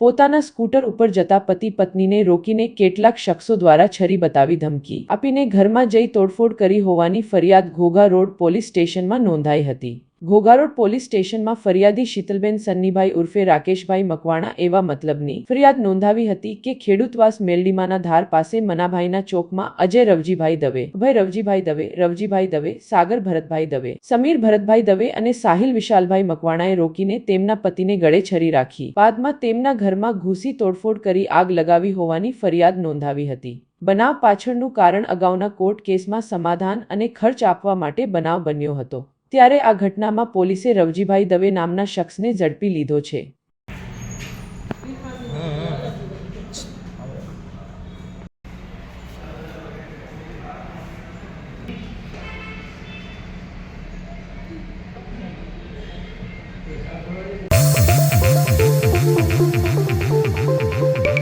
પોતાના સ્કૂટર ઉપર જતા પતિ પત્નીને રોકીને કેટલાક શખ્સો દ્વારા છરી બતાવી ધમકી આપીને ઘરમાં જઈ તોડફોડ કરી હોવાની ફરિયાદ ઘોઘા રોડ પોલીસ સ્ટેશનમાં નોંધાઈ હતી. ઘોઘા રોડ પોલીસ સ્ટેશનમાં ફરિયાદી શીતલબેન સન્નીભાઈ ઉર્ફે રાકેશભાઈ મકવાણા એવા મતલબની ફરિયાદ નોંધાવી હતી કે ખેડૂતવાસ મેલડીમાના ધાર પાસે મનાભાઈના ચોકમાં અજય રવજીભાઈ દવે ભાઈ રવજીભાઈ દવે રવજીભાઈ દવે, સાગર ભરતભાઈ દવે, સમીર ભરતભાઈ દવે અને સાહિલ વિશાલભાઈ મકવાણાએ રોકીને તેમના પતિને ગળે છરી રાખી. બાદમાં તેમના ઘરમાં ઘૂસી તોડફોડ કરી આગ લગાવી હોવાની ફરિયાદ નોંધાવી હતી. બનાવ પાછળનું કારણ અગાઉના કોર્ટ કેસમાં સમાધાન અને ખર્ચ આપવા માટે બનાવ બન્યો હતો. ત્યારે આ ઘટનામાં પોલીસે રવજીભાઈ દવે નામના શખ્સને ઝડપી લીધો છે.